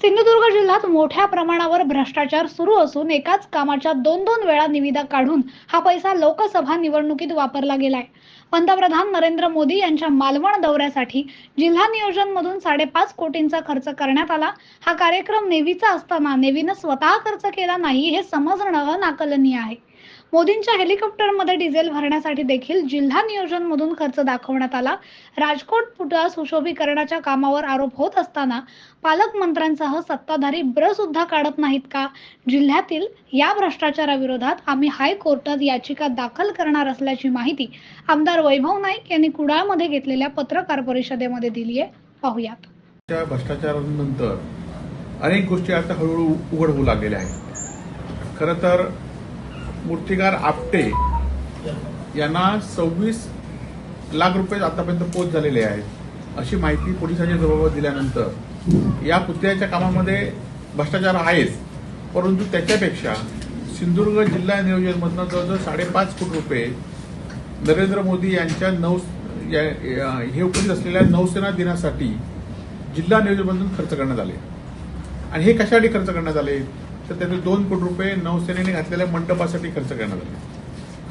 सिंधुदुर्ग जिल्ह्यात मोठ्या प्रमाणावर भ्रष्टाचार सुरू असून एकाच कामाच्या दोन दोन वेळा निविदा काढून हा पैसा लोकसभा निवडणुकीत वापरला गेलाय. पंतप्रधान नरेंद्र मोदी यांच्या मालवण दौऱ्यासाठी जिल्हा नियोजन मधून साडेपाच कोटींचा खर्च करण्यात आला. हा कार्यक्रम नेव्हीचा असताना नेव्हीनं स्वतः खर्च केला नाही हे समजणं नाकलनीय आहे. मोदींच्या हेलिकॉप्टरमध्ये डिझेल भरण्यासाठी देखील जिल्हा नियोजन मधून खर्च दाखवण्यात आला. राजकोट पुतळा सुशोभीकरणाच्या कामावर आरोप होत असताना पालकमंत्र्यांसह सत्ताधारी ब्र सुद्धा काढत नाहीत का? जिल्ह्यातील या भ्रष्टाचाराविरोधात आम्ही हायकोर्टात याचिका दाखल करणार असल्याची माहिती आमदार वैभव नाईक यांनी कुडाळमध्ये घेतलेल्या पत्रकार परिषदेमध्ये दिली आहे. पाहुयात. भ्रष्टाचारानंतर अनेक गोष्टी आता हळूहळू उघड होऊ लागलेल्या आहेत. खरं तर मूर्तिकार आपटे यांना सव्वीस लाख रुपये आतापर्यंत पोच झालेले आहेत. अशी माहिती पोलिसांच्या जवळ दिल्यानंतर या पुतळ्याच्या कामामध्ये भ्रष्टाचार आहेच परंतु त्याच्यापेक्षा सिंधुदुर्ग जिल्हा नियोजनमधनं जवळजवळ साडेपाच कोटी रुपये नरेंद्र मोदी यांच्या नौ या- हे उपस्थित असलेल्या नौसेना दिनासाठी जिल्हा नियोजनमधून खर्च करण्यात आले. आणि हे कशासाठी खर्च करण्यात आले? तर त्याचे दोन कोटी रुपये नौसेनेने घातलेल्या मंडपासाठी खर्च करण्यात आले.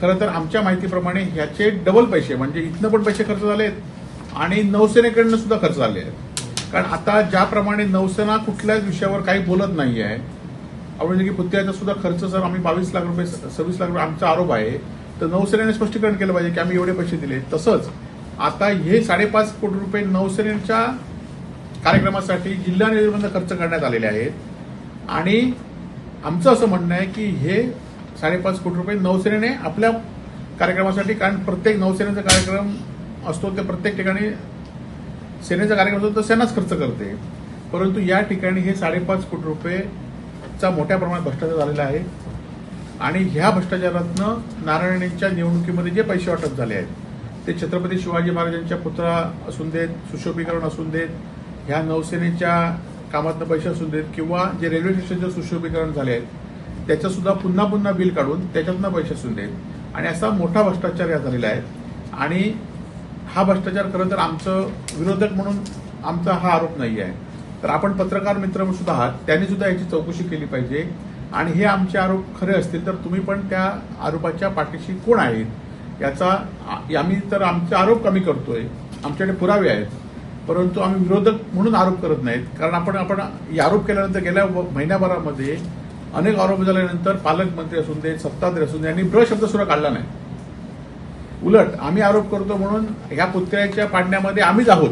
खरं तर आमच्या माहितीप्रमाणे ह्याचे डबल पैसे म्हणजे इथनं पण पैसे खर्च झालेत आणि नौसेनेकडनं सुद्धा खर्च झाले आहेत. कारण आता ज्याप्रमाणे नौसेना कुठल्याच विषयावर काही बोलत नाही आहे आपण की पुत्याचा सुद्धा खर्च जर आम्ही बावीस लाख रुपये सव्वीस लाख रुपये आमचा आरोप आहे तर नौसेनेने स्पष्टीकरण केलं पाहिजे की आम्ही एवढे पैसे दिले. तसंच आता हे साडेपाच कोटी रुपये नौसेनेच्या कार्यक्रमासाठी जिल्हा निर्बंध खर्च करण्यात आलेले आहेत. आणि आमचं असं म्हणणं आहे की हे साडेपाच कोटी रुपये नौसेनेने आपल्या कार्यक्रमासाठी कारण प्रत्येक नौसेनेचा कार्यक्रम असतो ते प्रत्येक ठिकाणी सेनेचा कार्यक्रम असतो तर सेनाच खर्च करते. परंतु या ठिकाणी हे साडेपाच कोटी रुपयेचा मोठ्या प्रमाणात भ्रष्टाचार झालेला आहे. आणि ह्या भ्रष्टाचारातनं नारायणच्या निवडणुकीमध्ये जे पैसे वाटप झाले आहेत ते छत्रपती शिवाजी महाराजांच्या पुतळा असून देत सुशोभीकरण असून देत ह्या नौसेनेच्या कामातनं पैसे असू देत किंवा जे रेल्वे स्टेशनचं सुशोभीकरण झाले आहेत त्याचं सुद्धा पुन्हा पुन्हा बिल काढून त्याच्यातनं पैसे असून देत. आणि असा मोठा भ्रष्टाचार या झालेला आहे. आणि हा भ्रष्टाचार खरं तर आमचं विरोधक म्हणून आमचा हा आरोप नाही आहे तर आपण पत्रकार मित्र सुद्धा आहात त्यांनी सुद्धा याची चौकशी केली पाहिजे. आणि हे आमचे आरोप खरे असतील तर तुम्ही पण त्या आरोपाच्या पाठीशी कोण आहेत? याचा आम्ही तर आमचे आरोप कमी करतोय. आमच्याकडे पुरावे आहेत. परंतु आम्ही विरोधक म्हणून आरोप करत नाहीत. कारण आपण आपण आरोप केल्यानंतर गेल्या व- महिन्याभरामध्ये अनेक आरोप झाल्यानंतर पालकमंत्री असून दे सत्ताधारी असून दे यांनी ब्र शब्द सुद्धा काढला नाही. उलट आम्ही आरोप करतो म्हणून ह्या पुतळ्याच्या पाडण्यामध्ये आम्हीच आहोत.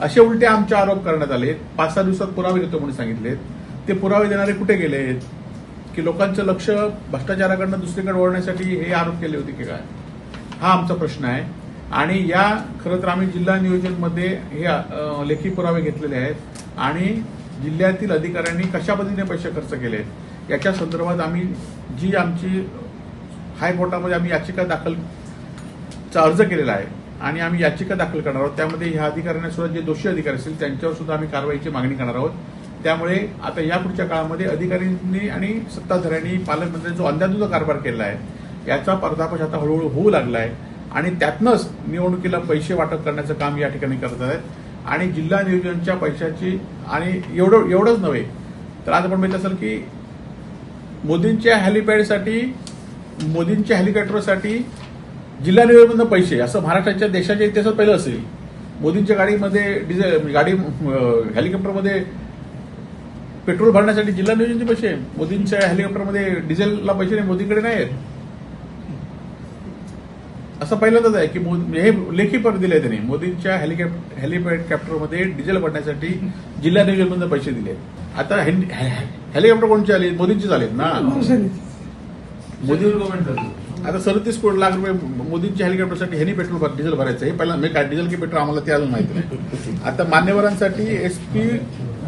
असे उलटे आमचे आरोप करण्यात आले पाच सहा दिवसात पुरावे देतो म्हणून सांगितलेत. ते पुरावे देणारे कुठे गेलेत की लोकांचं लक्ष भ्रष्टाचाराकडनं दुसरीकडे वळण्यासाठी हे आरोप केले होते की काय? हा आमचा प्रश्न आहे. आणि या खरं तर आम्ही जिल्हा नियोजनमध्ये हे लेखी पुरावे घेतलेले आहेत. आणि जिल्ह्यातील अधिकाऱ्यांनी कशा पद्धतीने पैसे खर्च केलेत याच्या संदर्भात आम्ही जी आमची हायकोर्टामध्ये आम्ही याचिका दाखल चा अर्ज केलेला आहे आणि आम्ही याचिका दाखल करणार आहोत. त्यामध्ये ह्या अधिकाऱ्यांना सुद्धा जे दोषी अधिकारी असतील त्यांच्यावर सुद्धा आम्ही कारवाईची मागणी करणार आहोत. त्यामुळे आता या पुढच्या काळामध्ये अधिकाऱ्यांनी आणि सत्ताधाऱ्यांनी पालकमंत्र्यांनी जो अंधाधुंद कारभार केला आहे याचा पर्दाफाश आता हळूहळू होऊ लागला आहे. आणि त्यातनंच निवडणुकीला पैसे वाटप करण्याचं काम या ठिकाणी करत आहेत. आणि जिल्हा नियोजनच्या पैशाची आणि एवढं एवढंच नव्हे. तर आज आपण माहिती असेल की मोदींच्या हेलिपॅडसाठी मोदींच्या हेलिकॉप्टरसाठी जिल्हा नियोजनमधनं पैसे असं महाराष्ट्राच्या देशाच्या इतिहासात पहिलं असेल. मोदींच्या गाडीमध्ये डिझेल गाडी हेलिकॉप्टरमध्ये पेट्रोल भरण्यासाठी जिल्हा नियोजनचे पैसे मोदींच्या हेलिकॉप्टरमध्ये डिझेलला पैसे नाही मोदीकडे नाही आहेत असं पहिल्यांदाच आहे की हे लेखी पर दिले त्यांनी. मोदींच्या हेलिकॉप्टर हेलिकॉप्टरमध्ये डिझेल भरण्यासाठी जिल्हा नियोजनमधून पैसे दिले. आता हेलिकॉप्टर कोणचे आले? मोदींचीच आलेत ना? मोदी आता सदतीस कोटी लाख रुपये मोदींच्या हेलिकॉप्टरसाठी हेनी पेट्रोल डिझेल भरायचं हे पहिला मी काय डिझेल की पेट्रोल आम्हाला ते अजून माहिती नाही. आता मान्यवरांसाठी एसपी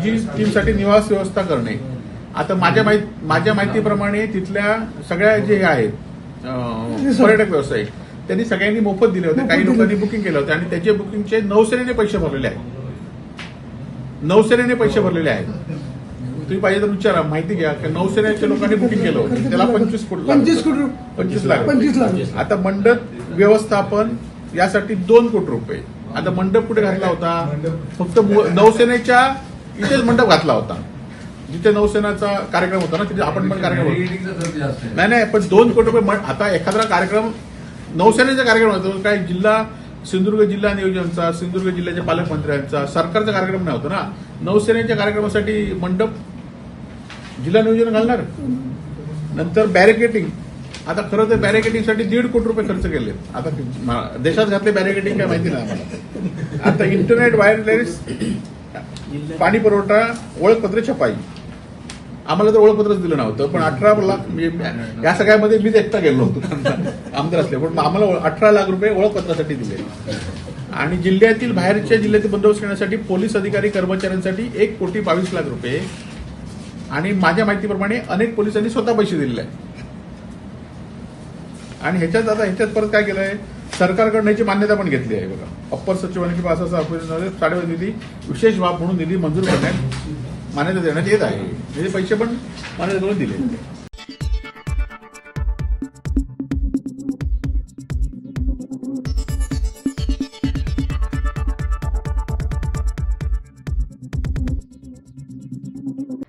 जी टीमसाठी निवास व्यवस्था करणे. आता माझ्या माहिती माझ्या माहितीप्रमाणे तिथल्या सगळ्या जे हे आहेत पर्यटक व्यावसायिक त्यांनी सगळ्यांनी मोफत दिले होते. काही लोकांनी बुकिंग केलं होतं. आणि त्याचे बुकिंगचे नौसेनेने पैसे भरलेले आहेत. नौसेनेने पैसे भरलेले आहेत. तुम्ही पाहिजे तर विचारा माहिती घ्या. की नौसेनेच्या लोकांनी बुकिंग केलं होतं. त्याला पंचवीस कोटी पंचवीस कोटी पंचवीस लाख पंचवीस लाख आता मंडप व्यवस्थापन यासाठी दोन कोटी रुपये. आता मंडप कुठे घातला होता? फक्त नौसेनेच्या इथेच मंडप घातला होता. जिथे नौसेनाचा कार्यक्रम होता ना तिथे आपण पण कार्यक्रम. नाही नाही पण दोन कोटी रुपये आता एखादा कार्यक्रम नौसेनेचा कार्यक्रम होता. काय जिल्हा सिंधुदुर्ग जिल्हा नियोजनचा सिंधुदुर्ग जिल्ह्याच्या पालकमंत्र्यांचा सरकारचा कार्यक्रम नाही होतो ना? नौसेनेच्या कार्यक्रमासाठी मंडप जिल्हा नियोजन घालणार? नंतर बॅरिकेटिंग आता खरं तर बॅरिकेटिंगसाठी दीड कोटी रुपये खर्च केले. आता देशात घातले बॅरिकेटिंग काय माहिती नाही आम्हाला. आता इंटरनेट वायरलेस पाणी पुरवठा ओळखपत्र छपाई. आम्हाला तर ओळखपत्रच दिलं नव्हतं पण अठरा लाख मी या सगळ्यामध्ये मीच एकटा गेलो होतो. आमदार असले पण आम्हाला अठरा लाख रुपये ओळखपत्रासाठी दिले. आणि जिल्ह्यातील बाहेरच्या जिल्ह्यातील बंदोबस्त करण्यासाठी पोलीस अधिकारी कर्मचाऱ्यांसाठी एक कोटी बावीस लाख रुपये. आणि माझ्या माहितीप्रमाणे अनेक पोलिसांनी स्वतः पैसे दिलेले आहेत. आणि ह्याच्यात आता ह्याच्यात परत काय केलंय? सरकारकडनं याची मान्यता पण घेतली आहे बघा. अप्पर सचिवांनी किंवा असं साडेपाच निधी विशेष बाब म्हणून निधी मंजूर करण्यात. मान्यता देण्यात येत आहे. म्हणजे पैसे पण मान्यता करून दिले.